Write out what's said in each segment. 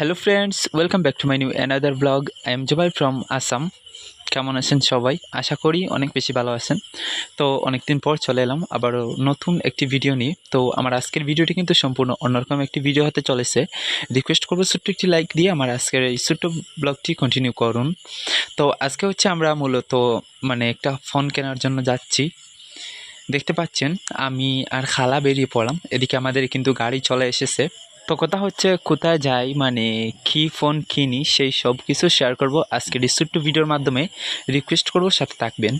Hello friends welcome back to my new another blog I am Jubai from Assam কেমন আছেন সবাই? আশা করি অনেক বেশি ভালো আছেন। তো অনেক দিন পর চলে এলাম আবারও নতুন একটি ভিডিও নিয়ে। তো আমার আজকের ভিডিওটি কিন্তু সম্পূর্ণ অন্যরকম একটি ভিডিও হতে চলেছে। রিকোয়েস্ট করব ছোট্ট একটি লাইক দিয়ে আমার আজকের এই ছোট্ট ব্লগটি কন্টিনিউ করুন। তো আজকে হচ্ছে আমরা মূলত মানে একটা ফোন কেনার জন্য যাচ্ছি। দেখতে পাচ্ছেন, আমি আর খালা বেরিয়ে পড়লাম। এদিকে আমাদের কিন্তু গাড়ি চলে এসেছে। তো কথা হচ্ছে কোথায় যাই মানে কী ফোন কিনি, সেই সব কিছু শেয়ার করব। আজকের ছোট্ট ভিডিওর মাধ্যমে রিকোয়েস্ট করব, সাথে থাকবেন।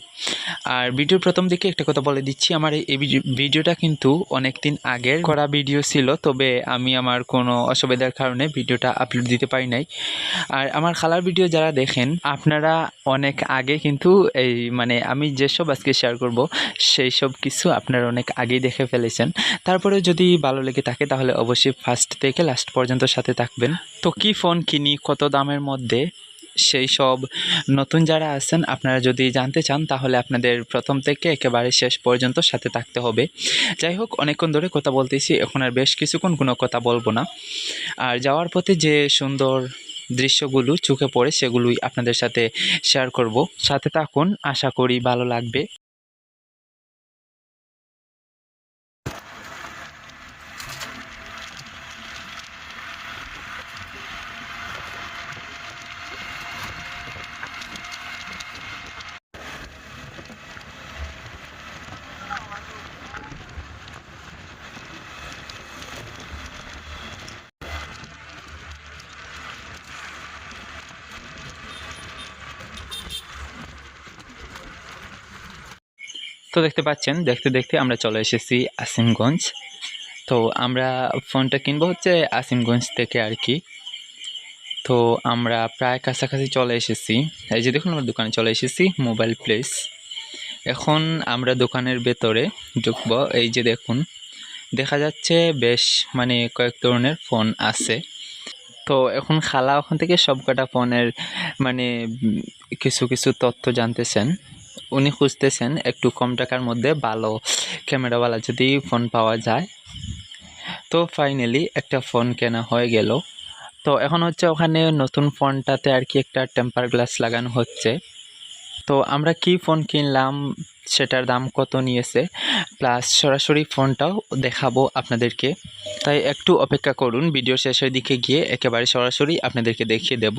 আর ভিডিওর প্রথম দিকে একটা কথা বলে দিচ্ছি, আমার এই ভিডিও- ভিডিওটা কিন্তু অনেক দিন আগের করা ভিডিও ছিল, তবে আমি আমার কোনো অসুবিধার কারণে ভিডিওটা আপলোড দিতে পারি নাই। আর আমার খালার ভিডিও যারা দেখেন, আপনারা অনেক আগে কিন্তু এই মানে আমি যেসব আজকে শেয়ার করব, সেই সব কিছু আপনারা অনেক আগেই দেখে ফেলেছেন। তারপরে যদি ভালো লেগে থাকে, তাহলে অবশ্যই ফার্স্ট থেকে লাস্ট পর্যন্ত সাথে থাকবেন। তো কি ফোন কিনি কত দামের মধ্যে, সেই সব নতুন যারা আছেন, আপনারা যদি জানতে চান, তাহলে আপনাদের প্রথম থেকে একেবারে শেষ পর্যন্ত সাথে থাকতে হবে। যাই হোক, অনেকক্ষণ ধরে কথা বলতেছি, এখন আর বেশ কিছুক্ষণ কোনো কথা বলব না। আর যাওয়ার পথে যে সুন্দর দৃশ্যগুলো চোখে পড়ে, সেগুলোই আপনাদের সাথে শেয়ার করব। সাথে থাকুন, আশা করি ভালো লাগবে। তো দেখতে পাচ্ছেন, দেখতে দেখতে আমরা চলে এসেছি আসিমগঞ্জ। তো আমরা ফোনটা কিনবো হচ্ছে আসিমগঞ্জ থেকে আর কি। তো আমরা প্রায় কাছাকাছি চলে এসেছি। এই যে দেখুন, আমরা দোকানে চলে এসেছি মোবাইল প্লেস এখন আমরা দোকানের ভেতরে ঢুকবো। এই যে দেখুন, দেখা যাচ্ছে বেশ মানে কয়েক ধরনের ফোন আছে। তো এখন খালা ওখান থেকে সব কটা ফোনের মানে কিছু কিছু তথ্য জানতেছেন। উনি খুঁজতেছেন একটু কম টাকার মধ্যে ভালো ক্যামেরাওয়ালা যদি ফোন পাওয়া যায়। তো ফাইনালি একটা ফোন কেনা হয়ে গেল। তো এখন হচ্ছে ওখানে নতুন ফোনটাতে আর কি একটা টেম্পার গ্লাস লাগানো হচ্ছে। তো আমরা কি ফোন কিনলাম, সেটার দাম কত নিয়েছে প্লাস সরাসরি ফোনটাও দেখাবো আপনাদেরকে। তাই একটু অপেক্ষা করুন, ভিডিও শেষের দিকে গিয়ে একেবারে সরাসরি আপনাদেরকে দেখিয়ে দেব।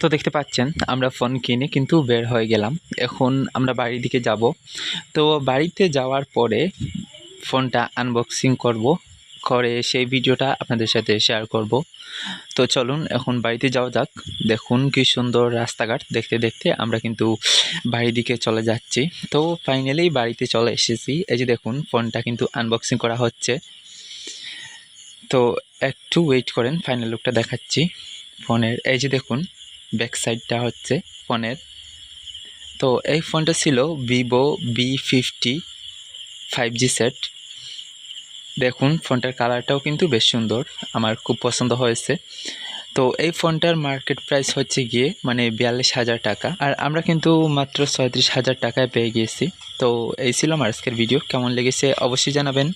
তো দেখতে পাচ্ছেন, আমরা ফোন কিনে কিন্তু বের হয়ে গেলাম। এখন আমরা বাড়ির দিকে যাব। তো বাড়িতে যাওয়ার পরে ফোনটা আনবক্সিং করব। করে সেই ভিডিওটা আপনাদের সাথে শেয়ার করব। তো চলুন, এখন বাড়িতে যাওয়া যাক। দেখুন কি সুন্দর রাস্তাঘাট। দেখতে দেখতে আমরা কিন্তু বাড়ির দিকে চলে যাচ্ছি। তো ফাইনালি বাড়িতে চলে এসেছি। এই যে দেখুন, ফোনটা কিন্তু আনবক্সিং করা হচ্ছে। তো একটু ওয়েট করেন ফাইনাল লুকটা দেখাচ্ছি। ফোনের, এই যে দেখুন। ব্যাক সাইডটা হচ্ছে ফোনের। তো এই ফোনটা ছিল Vivo V fifty five G set দেখুন, ফোনটার কালারটাও কিন্তু বেশ সুন্দর, আমার খুব পছন্দ হয়েছে। তো এই ফোনটার মার্কেট প্রাইস হচ্ছে গিয়ে মানে বিয়াল্লিশ হাজার টাকা, আর আমরা কিন্তু মাত্র ছয়ত্রিশ হাজার টাকায় পেয়ে গিয়েছি। তো এই ছিল আমার আজকের ভিডিও কেমন লেগেছে অবশ্যই জানাবেন।